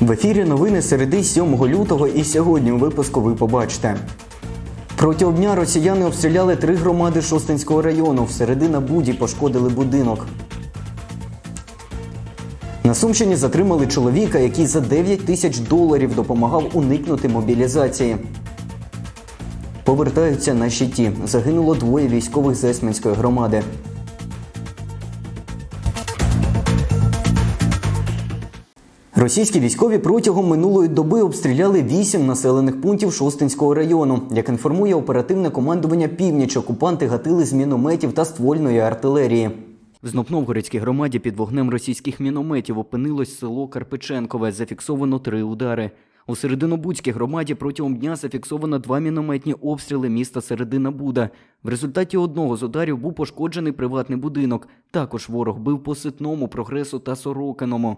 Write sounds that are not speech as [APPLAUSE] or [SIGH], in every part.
В ефірі новини середи 7 лютого і сьогодні у випуску ви побачите. Протягом дня росіяни обстріляли три громади Шостинського району. Всереди на Буді пошкодили будинок. На Сумщині затримали чоловіка, який за 9 тисяч доларів допомагав уникнути мобілізації. Повертаються на щиті. Загинуло двоє військових з Есменської громади. Російські військові протягом минулої доби обстріляли вісім населених пунктів Шостинського району. Як інформує оперативне командування північ, окупанти гатили з мінометів та ствольної артилерії. В Знопновгородській громаді під вогнем російських мінометів опинилось село Карпиченкове. Зафіксовано три удари. У Серединобудській громаді протягом дня зафіксовано два мінометні обстріли міста Середина Буда. В результаті одного з ударів був пошкоджений приватний будинок. Також ворог бив по ситному, прогресу та сорокиному.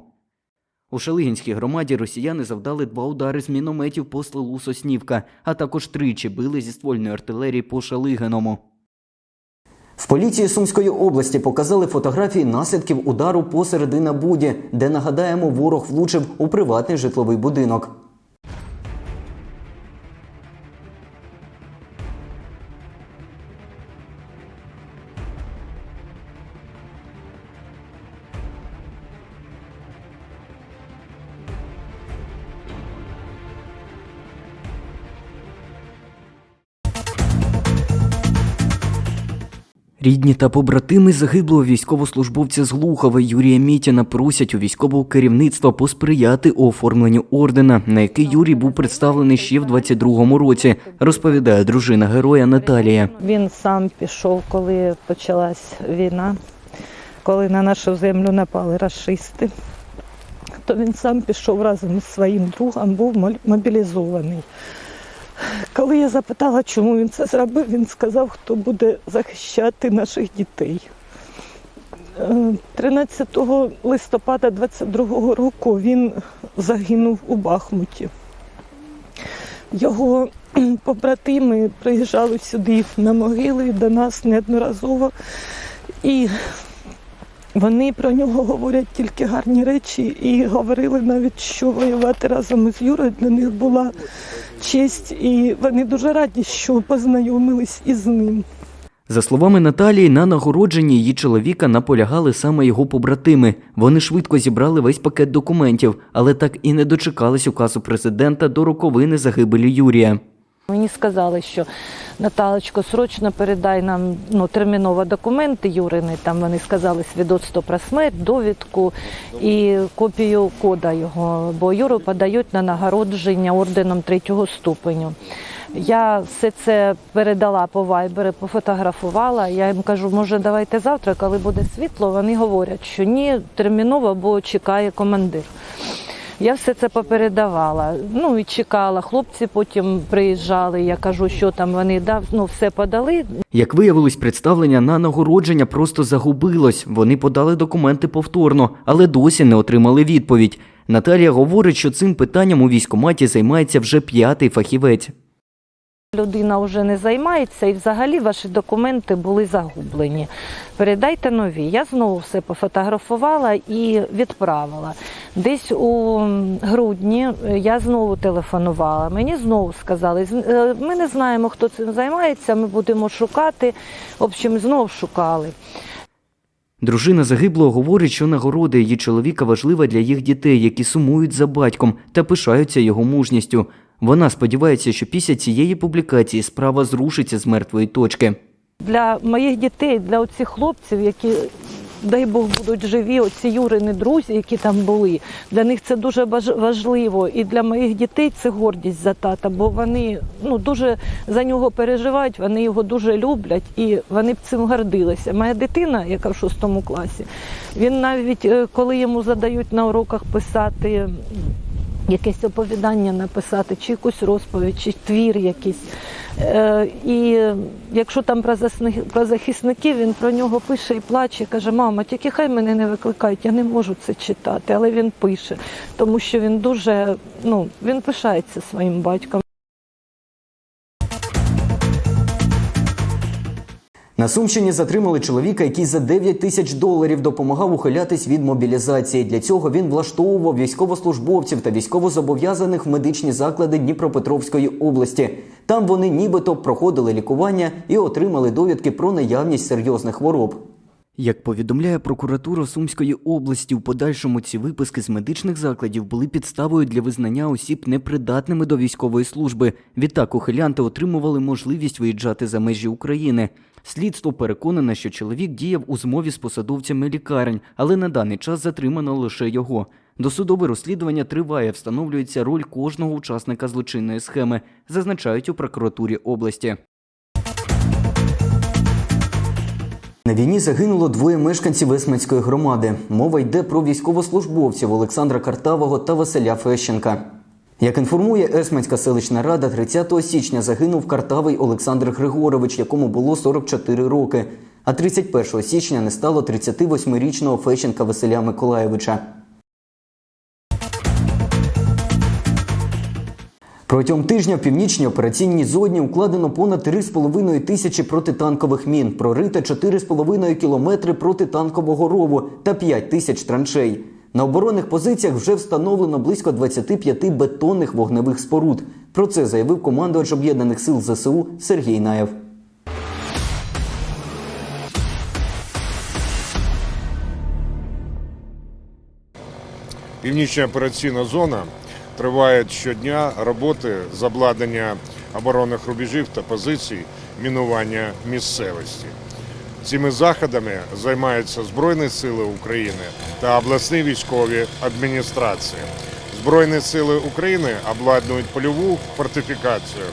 У Шелигінській громаді росіяни завдали два удари з мінометів по селу Соснівка, а також тричі били зі ствольної артилерії по Шелигиному. В поліції Сумської області показали фотографії наслідків удару посередина Буді, де нагадаємо, ворог влучив у приватний житловий будинок. Рідні та побратими загиблого військовослужбовця з Глухова Юрія Мітіна просять у військового керівництва посприяти оформленню ордена, на який Юрій був представлений ще в 22-му році, розповідає дружина героя Наталія. Він сам пішов, коли почалась війна, коли на нашу землю напали расисти. То він сам пішов разом із своїм другом, був мобі- мобілізований. Коли я запитала, чому він це зробив, він сказав, хто буде захищати наших дітей. Е, 13 листопада 22-го року він загинув у Бахмуті. Його [CLEARS THROAT] побратими приїжджали сюди на могили до нас неодноразово. І вони про нього говорять тільки гарні речі і говорили навіть, що воювати разом із Юрою для них була честь, і вони дуже раді, що познайомились із ним. За словами Наталії, на нагородженні її чоловіка наполягали саме його побратими. Вони швидко зібрали весь пакет документів, але так і не дочекались указу президента до роковини загибелі Юрія. Мені сказали, що Наталочко, срочно передай нам ну, терміново документи Юрини. Там вони сказали свідоцтво про смерть, довідку і копію кода його, бо Юру подають на нагородження орденом третього ступеню. Я все це передала по вайбері, пофотографувала. Я їм кажу, може, давайте завтра, коли буде світло. Вони говорять, що ні, терміново, бо чекає командир. Я все це попередавала. Ну і чекала. Хлопці потім приїжджали. Я кажу, що там вони дав, ну все подали. Як виявилось, представлення на нагородження просто загубилось. Вони подали документи повторно, але досі не отримали відповідь. Наталія говорить, що цим питанням у військкоматі займається вже п'ятий фахівець. Людина вже не займається, і взагалі ваші документи були загублені. Передайте нові. Я знову все пофотографувала і відправила. Десь у грудні я знову телефонувала. Мені знову сказали, «З- е, ми не знаємо, хто цим займається, ми будемо шукати. В общем, знову шукали. Дружина загиблого говорить, що нагорода її чоловіка важлива для їх дітей, які сумують за батьком та пишаються його мужністю. Вона сподівається, що після цієї публікації справа зрушиться з мертвої точки. Для моїх дітей, для оцих хлопців, які, дай Бог, будуть живі, оці Юрини друзі, які там були, для них це дуже важливо. І для моїх дітей це гордість за тата, бо вони ну, дуже за нього переживають, вони його дуже люблять і вони б цим гордилися. Моя дитина, яка в шостому класі, він навіть е, коли йому задають на уроках писати. Якесь оповідання написати, чи якусь розповідь, чи твір якийсь. Е, і якщо там про захисників, він про нього пише і плаче, каже, мама, тільки хай мене не викликають, я не можу це читати. Але він пише, тому що він дуже ну, він пишається своїм батьком. На Сумщині затримали чоловіка, який за 9 тисяч доларів допомагав ухилятись від мобілізації. Для цього він влаштовував військовослужбовців та військовозобов'язаних в медичні заклади Дніпропетровської області. Там вони нібито проходили лікування і отримали довідки про наявність серйозних хвороб. Як повідомляє прокуратура Сумської області, у подальшому ці виписки з медичних закладів були підставою для визнання осіб непридатними до військової служби. Відтак ухилянти отримували можливість виїжджати за межі України. Слідство переконане, що чоловік діяв у змові з посадовцями лікарень, але на даний час затримано лише його. Досудове розслідування триває, встановлюється роль кожного учасника злочинної схеми, зазначають у прокуратурі області. На війні загинуло двоє мешканців Есменської громади. Мова йде про військовослужбовців Олександра Картавого та Василя Фещенка. Як інформує Есменська селищна рада, 30 січня загинув Картавий Олександр Григорович, якому було 44 роки. А 31 січня не стало 38-річного Фещенка Василя Миколаєвича. Протягом тижня в північній операційній зоні укладено понад 3,5 тисячі протитанкових мін, прорито 4,5 кілометри протитанкового рову та 5 тисяч траншей. На оборонних позиціях вже встановлено близько 25 бетонних вогневих споруд. Про це заявив командувач об'єднаних сил ЗСУ Сергій Наєв. Північна операційна зона триває щодня роботи з обладнання оборонних рубежів та позицій мінування місцевості. Цими заходами займаються Збройні Сили України та обласні військові адміністрації. Збройні сили України обладнують польову фортифікацію,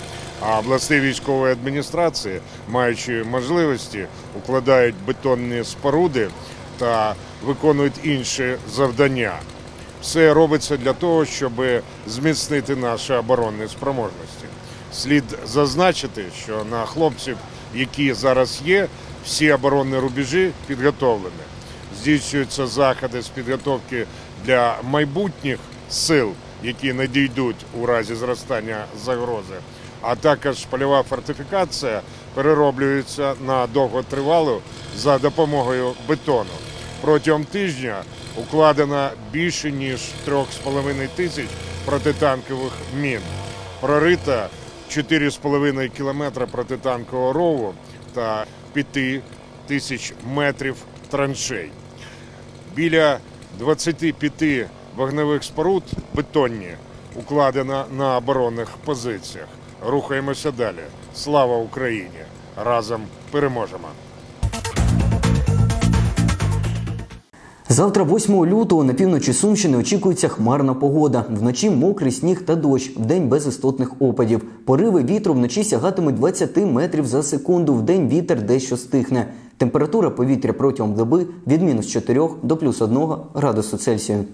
а обласні військові адміністрації, маючи можливості, укладають бетонні споруди та виконують інші завдання. Все робиться для того, щоб зміцнити наші оборонні спроможності. Слід зазначити, що на хлопців, які зараз є, всі оборонні рубежі підготовлені. Здійснюються заходи з підготовки для майбутніх сил, які надійдуть у разі зростання загрози. А також польова фортифікація перероблюється на довготривалу за допомогою бетону. Протягом тижня укладено більше ніж 3,5 тисяч протитанкових мін. Прорито 4,5 кілометра протитанкового рову та 5 тисяч метрів траншей. Біля 25 вогневих споруд бетонні укладено на оборонних позиціях. Рухаємося далі. Слава Україні! Разом переможемо! Завтра, 8 лютого, на півночі Сумщини очікується хмарна погода. Вночі мокрий сніг та дощ, вдень без істотних опадів. Пориви вітру вночі сягатимуть 20 метрів за секунду. Вдень вітер дещо стихне. Температура повітря протягом доби від мінус 4 до плюс 1 градусу Цельсію.